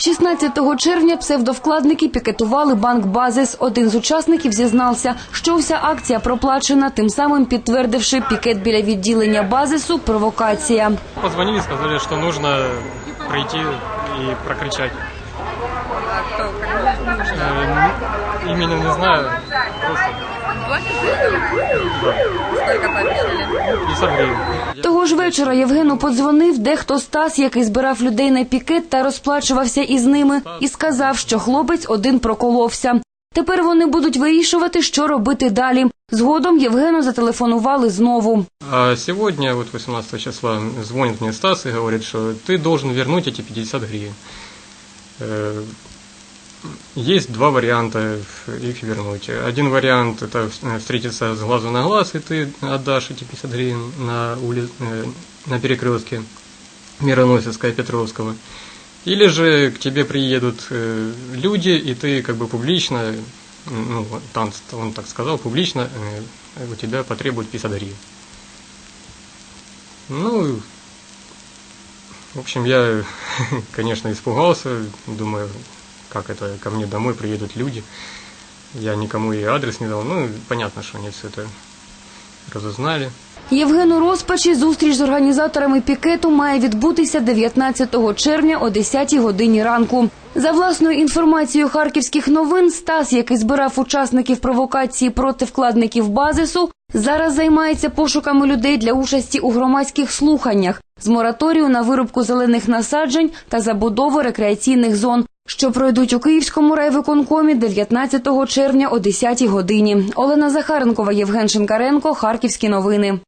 16 червня псевдовкладники пікетували банк Базис. Один з учасників зізнався, що вся акція проплачена, тим самим підтвердивши пікет біля відділення базису провокація. Позвонили, сказали, что нужно прийти и прокричать. А кто? Как нужно? Э, Именно не знаю, просто Того ж вечора Євгену подзвонив дехто Стас, який збирав людей на пікет та розплачувався із ними, і сказав, що хлопець один проколовся. Тепер вони будуть вирішувати, що робити далі. Згодом Євгену зателефонували знову. А сегодня, вот 18 числа, звонит мне Стас и говорит, что ты должен вернуть эти 50 гривен. Есть два варианта их вернуть. Один вариант это э, встретиться с глазу на глаз, и ты отдашь эти 50 гривен на, ули... э, на перекрестке Мироносецкого и Петровского. Или же к тебе приедут э, люди, и ты как бы публично, ну, там он так сказал, публично у тебя потребуют 50 гривен. Ну, в общем, я, конечно, испугался, думаю, как это, ко мне домой приедут люди. Я никому и адрес не дал. Ну, понятно, что они все это разузнали. Євгену розпачі зустріч з організаторами пікету має відбутися 19 червня о 10 годині ранку. За власною інформацією харківських новин, Стас, який збирав учасників провокації проти вкладників базису, зараз займається пошуками людей для участі у громадських слуханнях з мораторію на вирубку зелених насаджень та забудову рекреаційних зон, що пройдуть у Київському райвиконкомі 19 червня о 10 годині. Олена Захаренкова, Євген Шинкаренко, Харківські новини.